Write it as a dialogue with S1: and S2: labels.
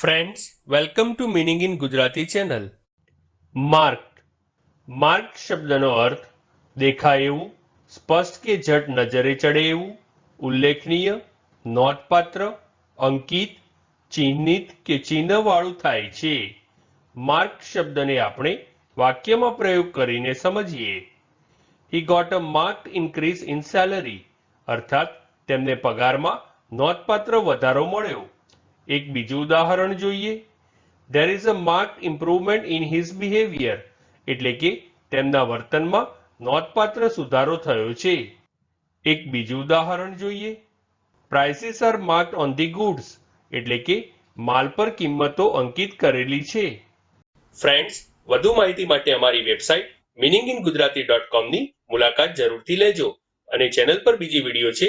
S1: Friends welcome to meaning in Gujarati channel mark mark શબ્દનો અર્થ, દેખાય એવું, સ્પષ્ટ કે ઝટ નજરે ચડે એવું, ઉલ્લેખનીય, નોંધપાત્ર, અંકિત, ચિહ્નિત કે ચિહ્નવાળું થાય છે. માર્ક શબ્દને આપણે વાક્યમાં પ્રયોગ કરીને સમજીએ. He got a mark increase in salary અર્થાત, તેમને પગારમાં નોંધપાત્ર વધારો મળ્યો. એક બીજું ઉદાહરણ જોઈએ. There is a mark improvement in his behaviour એટલે કે તેમના વર્તનમાં નોંધપાત્ર સુધારો થયો છે. એક બીજું ઉદાહરણ જોઈએ. Prices are mark on the goods એટલે કે માલ પર કિંમતો અંકિત કરેલી છે. ફ્રેન્ડ્સ વધુ માહિતી માટે અમારી website meaning in Gujarati dot કોમની મુલાકાત જરૂરથી લેજો અને ચેનલ પર બીજી વીડિયો છે